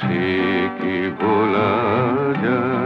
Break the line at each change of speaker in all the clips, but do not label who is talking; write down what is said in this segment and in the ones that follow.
সে কি বলা যায়?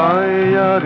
আয় আর